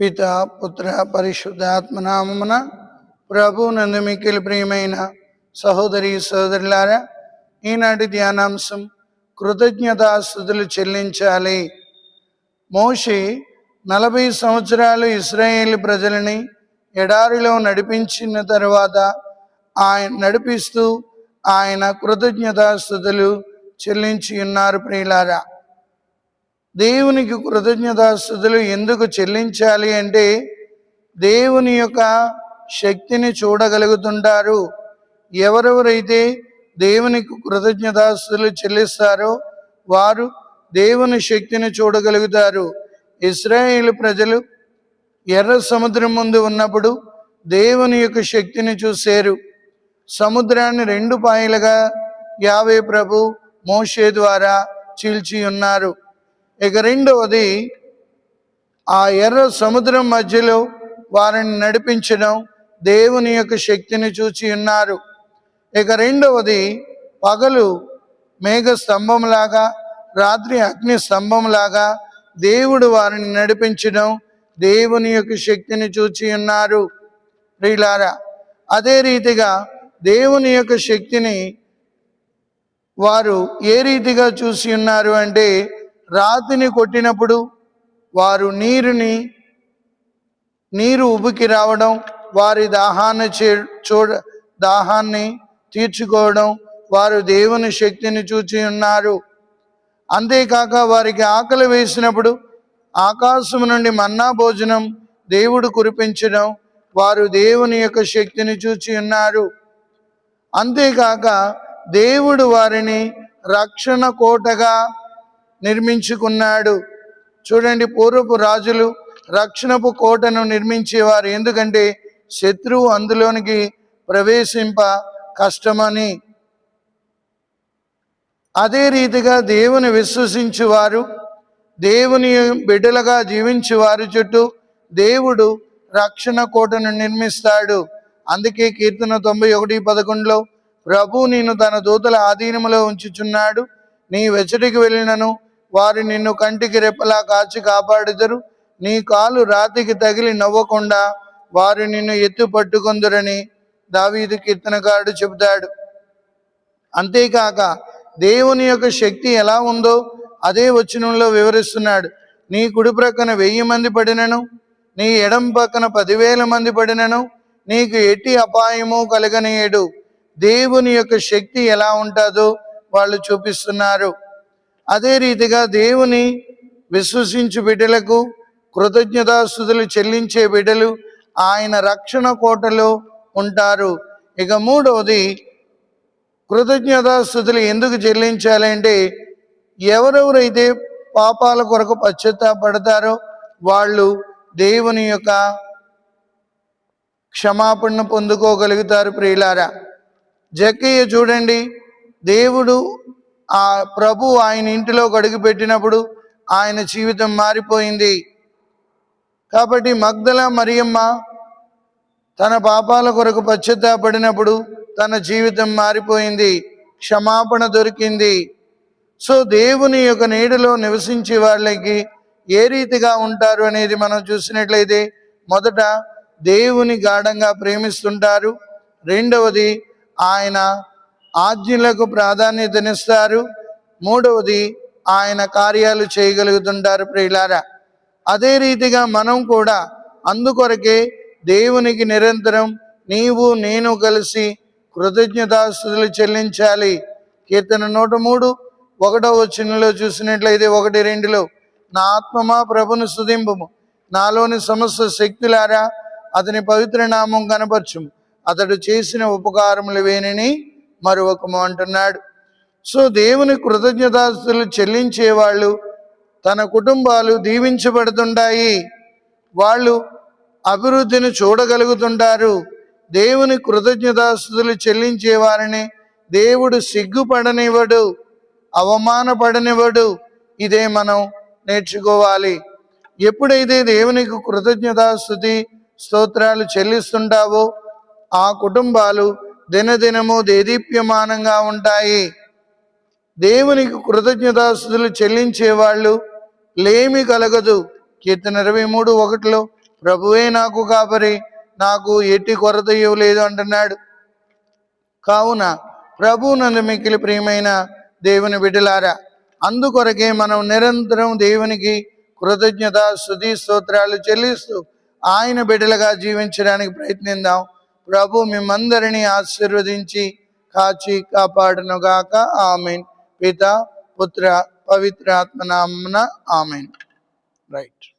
పిత పుత్ర పరిశుద్ధాత్మనామమున ప్రభు నందు మిక్కిలి ప్రియమైన సహోదరి సహోదరులారా ఈనాటి ధ్యానాంశం కృతజ్ఞతాస్థుతులు చెల్లించాలి. మోషే నలభై సంవత్సరాలు ఇస్రాయేల్ ప్రజలని ఎడారిలో నడిపించిన తర్వాత ఆయన నడిపిస్తూ ఆయన కృతజ్ఞతాస్థుతులు చెల్లించి ఉన్నారు ప్రియులారా. దేవునికి కృతజ్ఞతాస్థుతులు ఎందుకు చెల్లించాలి అంటే దేవుని యొక్క శక్తిని చూడగలుగుతుంటారు. ఎవరెవరైతే దేవునికి కృతజ్ఞతాస్థుతులు చెల్లిస్తారో వారు దేవుని శక్తిని చూడగలుగుతారు. ఇస్రాయేల్ ప్రజలు ఎర్ర సముద్రం ముందు ఉన్నప్పుడు దేవుని యొక్క శక్తిని చూశారు. సముద్రాన్ని రెండు పాయలుగా యావే ప్రభు మోషే ద్వారా చీల్చి ఉన్నారు. ఇక రెండవది ఆ ఎర్ర సముద్రం మధ్యలో వారిని నడిపించడం దేవుని యొక్క శక్తిని చూచి ఉన్నారు. ఇక రెండవది పగలు మేఘ స్తంభంలాగా రాత్రి అగ్ని స్తంభంలాగా దేవుడు వారిని నడిపించడం దేవుని యొక్క శక్తిని చూచి ఉన్నారు. ప్రియులారా అదే రీతిగా దేవుని యొక్క శక్తిని వారు ఏ రీతిగా చూసి ఉన్నారు అంటే రాతిని కొట్టినప్పుడు వారు నీరుని నీరు ఉబికి రావడం వారి దాహాన్ని చే చూడ దాహాన్ని తీర్చుకోవడం వారు దేవుని శక్తిని చూచి ఉన్నారు. అంతేకాక వారికి ఆకలి వేసినప్పుడు ఆకాశం నుండి మన్నా భోజనం దేవుడు కురిపించడం వారు దేవుని యొక్క శక్తిని చూచి ఉన్నారు. అంతేకాక దేవుడు వారిని రక్షణ కోటగా నిర్మించుకున్నాడు. చూడండి పూర్వపు రాజులు రక్షణపు కోటను నిర్మించేవారు. ఎందుకంటే శత్రువు అందులోనికి ప్రవేశింప కష్టమని. అదే రీతిగా దేవుని విశ్వసించువారు దేవుని బిడ్డలుగా జీవించే వారి చుట్టూ దేవుడు రక్షణ కోటను నిర్మిస్తాడు. అందుకే కీర్తన తొంభై ఒకటి పదకొండులో ప్రభు నేను తన దూతల ఆధీనంలో ఉంచుచున్నాడు. నీ వెచ్చటికి వెళ్ళినను వారు నిన్ను కంటికి రెప్పలా కాచి కాపాడుదరు. నీ కాలు రాతికి తగిలి నవ్వకుండా వారు నిన్ను ఎత్తు పట్టుకొందురని దావీదు కీర్తనకారుడు చెబుతాడు. అంతేకాక దేవుని యొక్క శక్తి ఎలా ఉందో అదే వచనంలో వివరిస్తున్నాడు. నీ కుడి ప్రక్కన వెయ్యి మంది పడినను నీ ఎడం పక్కన పదివేల మంది పడినను నీకు ఎట్టి అపాయము కలగనీయడు. దేవుని యొక్క శక్తి ఎలా ఉంటుందో వాళ్ళు చూపిస్తున్నారు. అదే రీతిగా దేవుని విశ్వసించు బిడ్డలకు కృతజ్ఞతాస్థుతులు చెల్లించే బిడ్డలు ఆయన రక్షణ కోటలో ఉంటారు. ఇక మూడవది కృతజ్ఞతాస్థుతులు ఎందుకు చెల్లించాలంటే ఎవరెవరైతే పాపాల కొరకు పశ్చాత్తాపడతారో వాళ్ళు దేవుని యొక్క క్షమాపణ పొందుకోగలుగుతారు ప్రియులారా. జక్కయ్య చూడండి దేవుడు ఆ ప్రభు ఆయన ఇంటిలో గడుగుపెట్టినప్పుడు ఆయన జీవితం మారిపోయింది. కాబట్టి మగ్దల మరియమ్మ తన పాపాల కొరకు పశ్చాత్తాపడినప్పుడు తన జీవితం మారిపోయింది. క్షమాపణ దొరికింది. సో దేవుని యొక్క నీడలో నివసించే వాళ్ళకి ఏ రీతిగా ఉంటారు అనేది మనం చూసినట్లయితే మొదట దేవుని గాఢంగా ప్రేమిస్తుంటారు. రెండవది ఆయన ఆజ్ఞలకు ప్రాధాన్యతనిస్తారు. మూడవది ఆయన కార్యాలు చేయగలుగుతుంటారు ప్రియులారా. అదే రీతిగా మనం కూడా అందుకొరకే దేవునికి నిరంతరం నీవు నేను కలిసి కృతజ్ఞతాస్తుతులు చెల్లించాలి. కీర్తన నూట మూడు ఒకటో వచ్చినలో చూసినట్లయితే ఒకటి రెండులో నా ఆత్మమా ప్రభును సుదింపము నాలోని సమస్త శక్తులారా అతని పవిత్ర నామం కనపరచుము. అతడు చేసిన ఉపకారములు వేనని మరొకము అంటున్నాడు. సో దేవుని కృతజ్ఞతాస్తులు చెల్లించే వాళ్ళు తన కుటుంబాలు దీవించబడుతుంటాయి వాళ్ళు అభివృద్ధిని చూడగలుగుతుంటారు దేవుని కృతజ్ఞతాస్తులు చెల్లించే వారిని దేవుడు సిగ్గుపడనివ్వడు అవమానపడనివ్వడు. ఇదే మనం నేర్చుకోవాలి. ఎప్పుడైతే దేవునికి కృతజ్ఞతాస్థుతి స్తోత్రాలు చెల్లిస్తుంటావో ఆ కుటుంబాలు దినదినము దేదీప్యమానంగా ఉంటాయి. దేవునికి కృతజ్ఞతాస్తుతులు చెల్లించే వాళ్ళు లేమి కలగదు. కీర్తన ఇరవై మూడు ఒకటిలో ప్రభువే నాకు కాపరి నాకు ఎట్టి కొరత ఇవ్వలేదు అంటున్నాడు. కావున ప్రభు నందు మిక్కిలి ప్రియమైన దేవుని బిడ్డలారా అందుకొరకే మనం నిరంతరం దేవునికి కృతజ్ఞత స్థుతి స్తోత్రాలు చెల్లిస్తూ ఆయన బిడ్డలుగా జీవించడానికి ప్రయత్నిద్దాం. ప్రభు మిమ్మందరినీ ఆశీర్వదించి కాచి కాపాడునుగాక. ఆమెన్. పిత పుత్ర పవిత్రాత్మనామన ఆమెన్. రైట్.